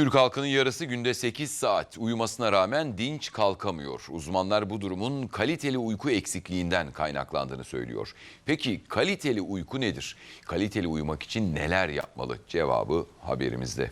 Türk halkının yarısı günde 8 saat uyumasına rağmen dinç kalkamıyor. Uzmanlar bu durumun kaliteli uyku eksikliğinden kaynaklandığını söylüyor. Peki kaliteli uyku nedir? Kaliteli uyumak için neler yapmalı? Cevabı haberimizde.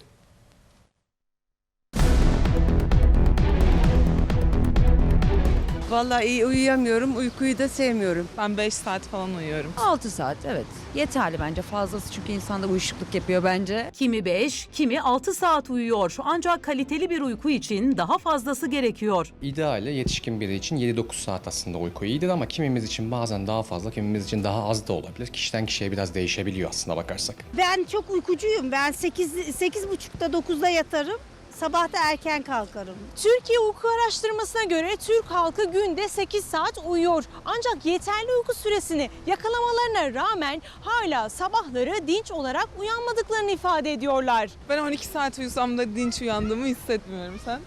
Vallahi iyi uyuyamıyorum, uykuyu da sevmiyorum. Ben 5 saat falan uyuyorum. 6 saat evet. Yeterli bence fazlası çünkü insanda uyuşukluk yapıyor bence. Kimi 5, kimi 6 saat uyuyor. Ancak kaliteli bir uyku için daha fazlası gerekiyor. İdeali yetişkin biri için 7-9 saat aslında uyku iyidir ama kimimiz için bazen daha fazla, kimimiz için daha az da olabilir. Kişiden kişiye biraz değişebiliyor aslında bakarsak. Ben çok uykucuyum. Ben 8 8.30'da 9'da yatarım. Sabah erken kalkarım. Türkiye Uyku Araştırması'na göre Türk halkı günde 8 saat uyuyor. Ancak yeterli uyku süresini yakalamalarına rağmen hala sabahları dinç olarak uyanmadıklarını ifade ediyorlar. Ben 12 saat uyusam da dinç uyandığımı hissetmiyorum sen.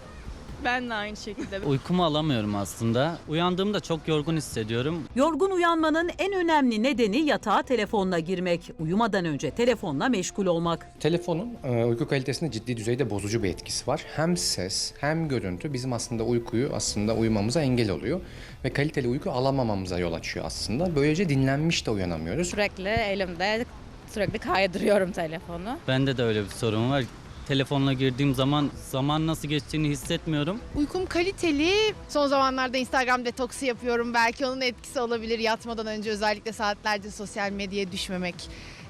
Ben de aynı şekilde. Uykumu alamıyorum aslında. Uyandığımda çok yorgun hissediyorum. Yorgun uyanmanın en önemli nedeni yatağa telefonla girmek. Uyumadan önce telefonla meşgul olmak. Telefonun e, uyku kalitesinde ciddi düzeyde bozucu bir etkisi var. Hem ses hem görüntü bizim aslında uykuyu aslında uyumamıza engel oluyor. Ve kaliteli uyku alamamamıza yol açıyor aslında. Böylece dinlenmiş de uyanamıyoruz. Sürekli elimde sürekli kaydırıyorum telefonu. Bende de öyle bir sorun var. Telefonla girdiğim zaman zaman nasıl geçtiğini hissetmiyorum. Uykum kaliteli. Son zamanlarda Instagram detoksu yapıyorum. Belki onun etkisi olabilir. Yatmadan önce özellikle saatlerce sosyal medyaya düşmemek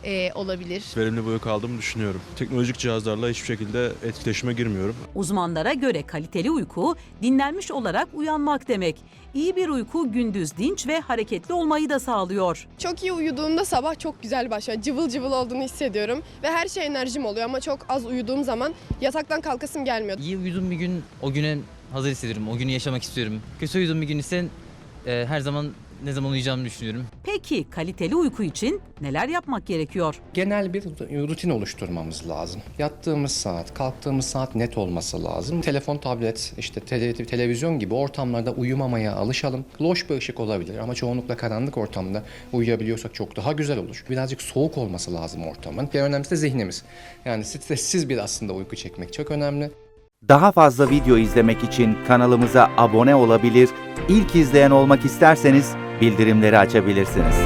e, olabilir. Verimli bir uyku aldığımı düşünüyorum. Teknolojik cihazlarla hiçbir şekilde etkileşime girmiyorum. Uzmanlara göre kaliteli uyku dinlenmiş olarak uyanmak demek. İyi bir uyku gündüz dinç ve hareketli olmayı da sağlıyor. Çok iyi uyuduğumda sabah çok güzel başlıyor. Cıvıl cıvıl olduğunu hissediyorum ve her şey enerjim oluyor ama çok az uyuduğum zaman yataktan kalkasım gelmiyor. İyi uyuduğum bir gün o güne hazır hissediyorum. O günü yaşamak istiyorum. Kötü uyuduğum bir gün ise e, her zaman ne zaman uyuyacağımı düşünüyorum. Peki kaliteli uyku için neler yapmak gerekiyor? Genel bir rutin oluşturmamız lazım. Yattığımız saat, kalktığımız saat net olması lazım. Telefon, tablet, işte tele- televizyon gibi ortamlarda uyumamaya alışalım. Loş bir ışık olabilir ama çoğunlukla karanlık ortamda uyuyabiliyorsak çok daha güzel olur. Birazcık soğuk olması lazım ortamın. En önemlisi de zihnimiz. Yani stressiz bir aslında uyku çekmek çok önemli. Daha fazla video izlemek için kanalımıza abone olabilir, ilk izleyen olmak isterseniz bildirimleri açabilirsiniz.